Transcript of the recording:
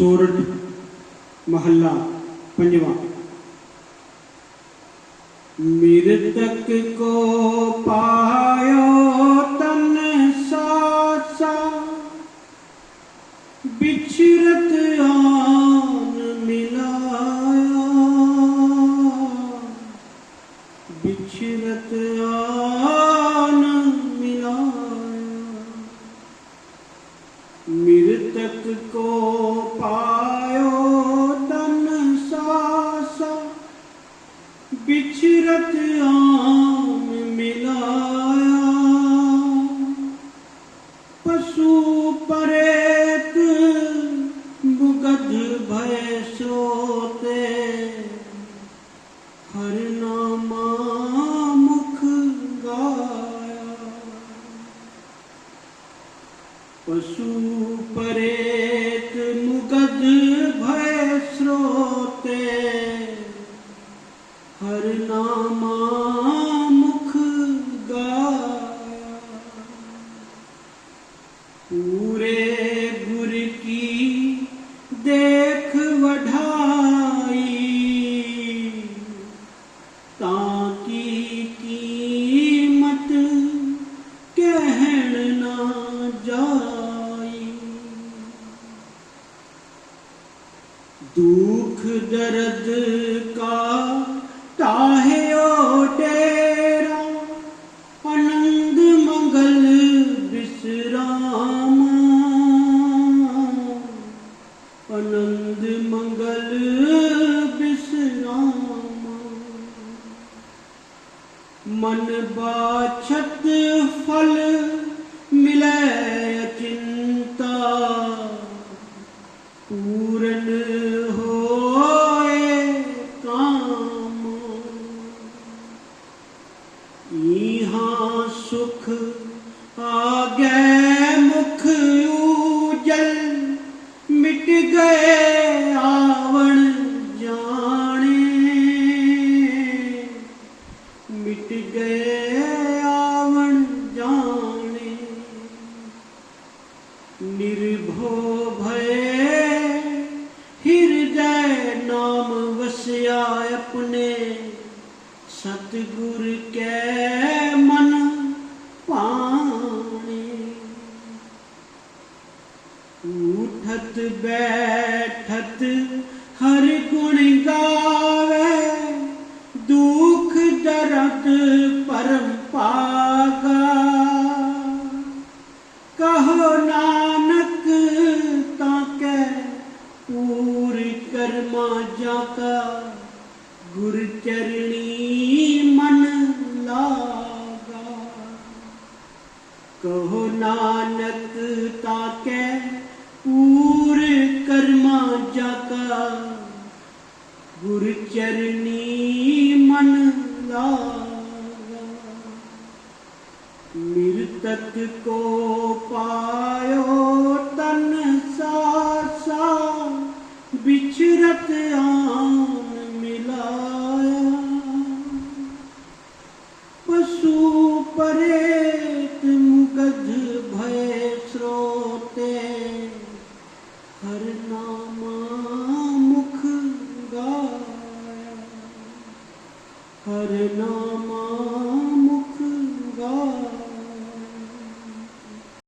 सोरठ महला पंजवा मृतक को पायो तन सासा बिछरत आन मिलाया बिछरत आन भय सोते हर नामा मुख गाया। पशु परेत दुख दर्द का ताहे ओ डेरा आनंद मंगल विश्राम। आनंद मंगल विश्राम। मन बाछत फल मिले यहाँ सुख, आगे मुख उजल मिट गए आवण जाने। मिट गए आवण जाने। निर्भो भय हृदय नाम वस्या अपने। सतगुर के मन पाने। उठत बैठत हर गुण गावे, दुख दर्द परम पागा। कहो नानक, ताके पूर कर्मा जाका गुर नानक ताके पूर कर्मा जाका गुर मन लागा। मृतक को पा स्रोते हर नाम मुख गाया हर नामा